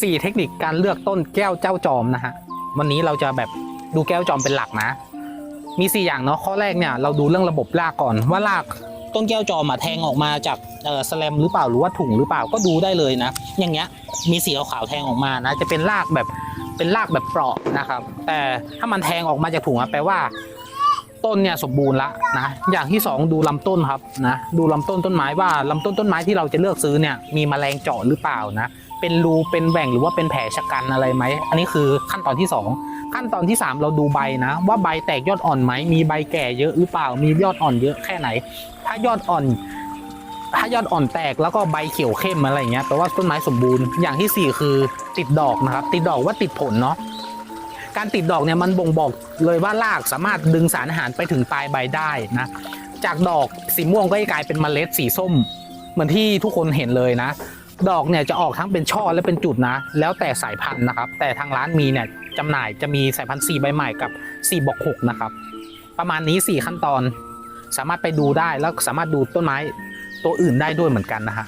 สี่เทคนิคการเลือกต้นแก้วเจ้าจอมนะฮะวันนี้เราจะแบบดูแก้วจอมเป็นหลักนะ มีสี่อย่างเนาะข้อแรกเนี่ยเราดูเรื่องระบบรากก่อนว่ารากต้นแก้วจอมอะแทงออกมาจากเออสแลมหรือเปล่าหรือว่าถุงหรือเปล่าก็ดูได้เลยนะ อย่างเงี้ยมีสีขาวๆแทงออกมานะ จะเป็นรากแบบเป็นรากแบบเปราะนะครับ แต่ถ้ามันแทงออกมาจากถุงอะแปลว่า ต้นเนี่ยสมบูรณ์ละนะอย่างที่สองดูลำต้นครับนะดูลำต้นต้นไม้ว่าลำต้นต้นไม้ที่เราจะเลือกซื้อเนี่ยมีแมลงเจาะหรือเปล่านะเป็นรูเป็นแหว่งหรือว่าเป็นแผลชะกันอะไรไหมอันนี้คือขั้นตอนที่สองขั้นตอนที่สามเราดูใบนะ ว่าใบแตกยอดอ่อนไหมมีใบแก่เยอะหรือเปล่า มียอดอ่อนเยอะแค่ไหน ถ้ายอดอ่อนถ้ายอดอ่อนแตกแล้วก็ใบเขียวเข้มอะไรเงี้ยแปลว่าต้นไม้สมบูรณ์อย่างที่สี่คือติดดอกนะครับ ติดดอกว่าติดผลเนาะ การติดดอกเนี่ยมันบ่งบอกเลยว่ารากสามารถดึงสารอาหารไปถึงปลายใบได้นะ จากดอกสีม่วงก็จะกลายเป็นเมล็ดสีส้ม เหมือนที่ทุกคนเห็นเลยนะ ดอกเนี่ยจะออกทั้งเป็นช่อและเป็นจุดนะ แล้วแต่สายพันธุ์นะครับ แต่ทางร้านมีเนี่ยจำหน่ายจะมีสายพันธุ์4ใบใหม่กับ4บวก6นะครับ ประมาณนี้ 4 ขั้นตอน สามารถไปดูได้แล้วสามารถดูต้นไม้ตัวอื่นได้ด้วยเหมือนกันนะฮะ